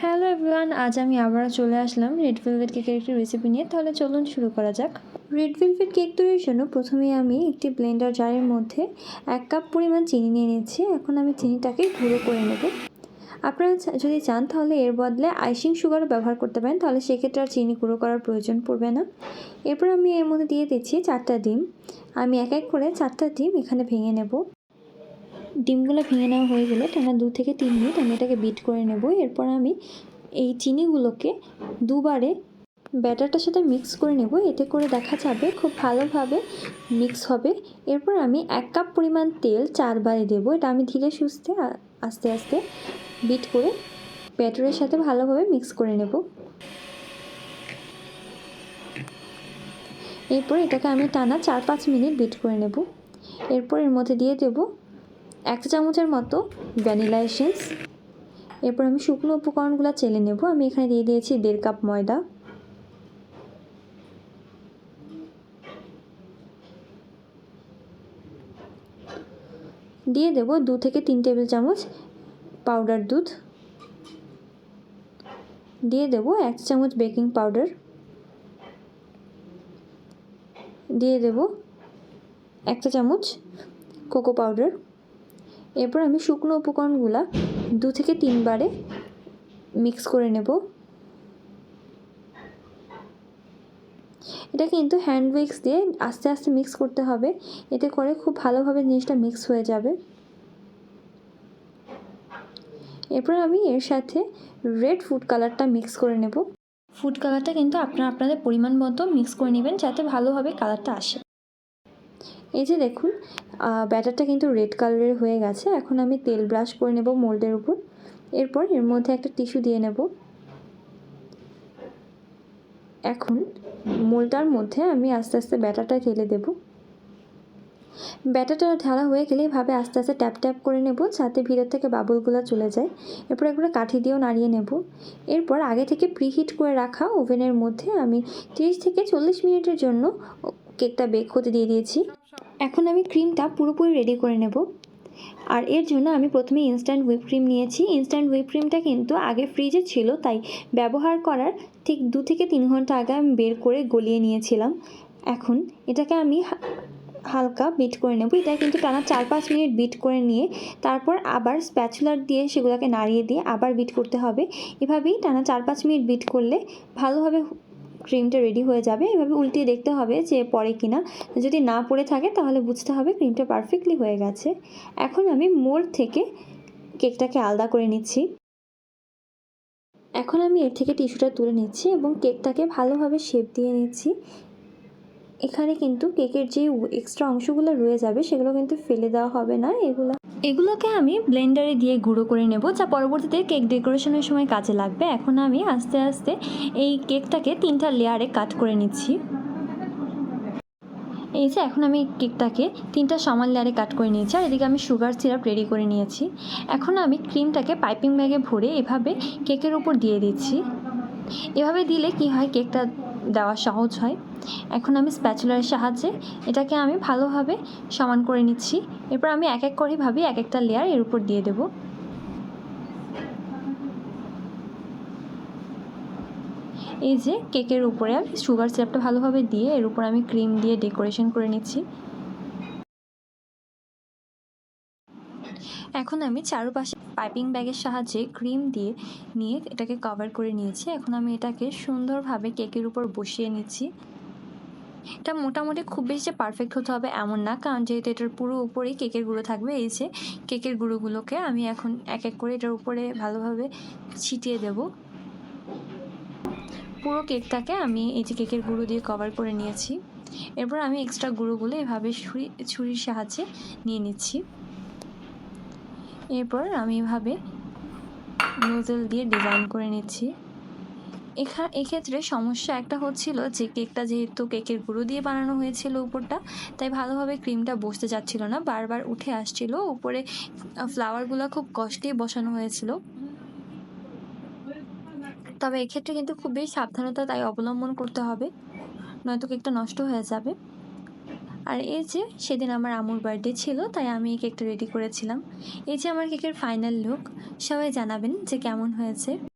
Hello everyone, আজ আমি আবারও চলে আসলাম রেড ভেলভেট কেকের একটি রেসিপি নিয়ে। তাহলে চলুন শুরু করা যাক। রেড ভেলভেট কেক তৈরির জন্য প্রথমে আমি একটি ব্লেন্ডার জারের মধ্যে এক কাপ পরিমাণ চিনি নিয়ে নিচ্ছি এখন আমি চিনিটাকে গুঁড়ো করে নেব। আপনারা যদি চান তাহলে এর বদলে আইসিং সুগারও ব্যবহার করতে পারেন। তাহলে সেক্ষেত্রে আর চিনি গুঁড়ো করার প্রয়োজন পড়বে না। এরপর আমি এর মধ্যে দিয়ে দিচ্ছি চারটা ডিম। আমি এক এক করে চারটা ডিম এখানে ভেঙে নেব। ডিমগুলো ভেঙে নেওয়া হয়ে গেলে টানা দু থেকে তিন মিনিট আমি এটাকে বিট করে নেব। এরপর আমি এই চিনিগুলোকে দুবারে ব্যাটারটার সাথে মিক্স করে নেব। এতে করে দেখা যাবে খুব ভালোভাবে মিক্স হবে। এরপর আমি এক কাপ পরিমাণ তেল চারবারে দেবো। এটা আমি ধীরে সুস্থে আস্তে আস্তে বিট করে ব্যাটারের সাথে ভালোভাবে মিক্স করে নেব। এরপর এটাকে আমি টানা চার পাঁচ মিনিট বিট করে নেব। এরপর এর মধ্যে দিয়ে দেবো এক চামচের মতো ভ্যানিলা এসেন্স। এরপর আমি শুকনো উপকরণগুলো চেলে নেব। আমি এখানে দিয়ে দিয়েছি দেড় কাপ ময়দা। দিয়ে দেব দু থেকে তিন টেবিল চামচ পাউডার দুধ। দিয়ে দেব এক চামচ বেকিং পাউডার। দিয়ে দেব এক চা চামচ কোকো পাউডার। এরপর আমি শুকনো উপকরণগুলো দু থেকে তিনবারে মিক্স করে নেব। এটা কিন্তু হ্যান্ড উইক্স দিয়ে আস্তে আস্তে মিক্স করতে হবে এতে করে খুব ভালোভাবে জিনিসটা মিক্স হয়ে যাবে। এরপর আমি এর সাথে রেড ফুড কালারটা মিক্স করে নেব। ফুড কালারটা কিন্তু আপনারা আপনাদের পরিমাণ মতো মিক্স করে নেবেন যাতে ভালোভাবে কালারটা আসে। এই যে দেখুন ব্যাটারটা কিন্তু রেড কালারের হয়ে গেছে। এখন আমি তেল ব্রাশ করে নেব মোল্ডের উপর। এরপর এর মধ্যে একটা টিস্যু দিয়ে নেব। এখন মোলটার মধ্যে আমি আস্তে আস্তে ব্যাটারটা ঢেলে দেব। ব্যাটারটা ঢালা হয়ে গেলে এভাবে আস্তে আস্তে ট্যাপ ট্যাপ করে নেব যাতে ভিতর থেকে বাবলগুলো চলে যায়। এরপর এগুলো কাঠি দিয়েও নাড়িয়ে নেব। এরপর আগে থেকে প্রিহিট করে রাখা ওভেনের মধ্যে আমি তিরিশ থেকে চল্লিশ মিনিটের জন্য কেকটা বেক হতে দিয়ে দিয়েছি। এখন আমি ক্রিমটা পুরোপুরি রেডি করে নেব। আর এর জন্য আমি প্রথমে ইনস্ট্যান্ট হুইপ ক্রিম নিয়েছি। ইনস্ট্যান্ট হুইপ ক্রিমটা কিন্তু আগে ফ্রিজে ছিল, তাই ব্যবহার করার ঠিক দু থেকে তিন ঘণ্টা আগে আমি বের করে গলিয়ে নিয়েছিলাম। এখন এটাকে আমি হালকা বিট করে নেব। এটা কিন্তু টানা চার পাঁচ মিনিট বিট করে নিয়ে তারপর আবার স্প্যাচুলার দিয়ে সেগুলোকে নাড়িয়ে দিয়ে আবার বিট করতে হবে। এভাবেই টানা চার পাঁচ মিনিট বিট করলে ভালোভাবে ক্রিমটা রেডি হয়ে যাবে। এভাবে উল্টিয়ে দেখতে হবে যে পরে কিনা। যদি না পড়ে থাকে, তাহলে বুঝতে হবে ক্রিমটা পারফেক্টলি হয়ে গেছে। এখন আমি মোল্ড থেকে কেকটাকে আলাদা করে নিচ্ছি। এখন আমি এর থেকে টিস্যুটা তুলে নিচ্ছি এবং কেকটাকে ভালোভাবে শেপ দিয়ে নিচ্ছি। এখানে কিন্তু কেকের যে এক্সট্রা অংশগুলো রয়ে যাবে, সেগুলো কিন্তু ফেলে দেওয়া হবে না। এগুলো এগুলোকে আমি ব্লেন্ডারে দিয়ে গুঁড়ো করে নেব, যা পরবর্তীতে কেক ডেকোরেশনের সময় কাজে লাগবে। এখন আমি আস্তে আস্তে এই কেকটাকে তিনটা লেয়ারে কাট করে নিচ্ছি। এই যে এখন আমি কেকটাকে তিনটা সমান লেয়ারে কাট করে নিয়েছি, আর এদিকে আমি সুগার সিরাপ রেডি করে নিয়েছি। এখন আমি ক্রিমটাকে পাইপিং ব্যাগে ভরে এভাবে কেকের উপর দিয়ে দিচ্ছি। এভাবে দিলে কি হয়, কেকটা দেওয়া সহজ হয়। এখন আমি স্প্যাচুলারের সাহায্যে এটাকে আমি ভালোভাবে সমান করে নিচ্ছি। এরপর আমি এক এক করে ভাবি এক একটা লেয়ার এর উপর দিয়ে দেবো। এই যে কেকের উপরে আমি সুগার সিরাপটা ভালোভাবে দিয়ে এর উপর আমি ক্রিম দিয়ে ডেকোরেশন করে নিচ্ছি। এখন আমি চারপাশে পাইপিং ব্যাগের সাহায্যে ক্রিম দিয়ে নিয়ে এটাকে কভার করে নিয়েছি। এখন আমি এটাকে সুন্দরভাবে কেকের উপর বসিয়ে নিচ্ছি। এটা মোটামুটি খুব বেশি যে পারফেক্ট হতে হবে এমন না, কারণ যেহেতু এটার পুরো উপরেই কেকের গুঁড়ো থাকবে, এই যে কেকের গুঁড়োগুলোকে আমি এখন এক এক করে এটার উপরে ভালোভাবে ছিটিয়ে দেবো। পুরো কেকটাকে আমি এই যে কেকের গুঁড়ো দিয়ে কভার করে নিয়েছি। এরপর আমি এক্সট্রা গুঁড়োগুলো এভাবে ছুরি, ছুরির সাহায্যে নিয়ে নিচ্ছি। এরপর আমি এভাবে নোজেল দিয়ে ডিজাইন করে নিচ্ছি। এখা, এক্ষেত্রে সমস্যা একটা হচ্ছিল যে কেকটা যেহেতু কেকের গুঁড়ো দিয়ে বানানো হয়েছিল উপরটা, তাই ভালোভাবে ক্রিমটা বসতে যাচ্ছিল না, বারবার উঠে আসছিল। উপরে ফ্লাওয়ারগুলো খুব কষ্টে বসানো হয়েছিল। তবে এক্ষেত্রে কিন্তু খুব বেশি সাবধানতা তাই অবলম্বন করতে হবে, নয়তো কেকটা নষ্ট হয়ে যাবে। আর এই যে, সেদিন আমার আমুর বার্থডে ছিল, তাই আমি এই কেকটা রেডি করেছিলাম। এই যে আমার কেকের ফাইনাল লুক সবাই জানাবেন যে কেমন হয়েছে।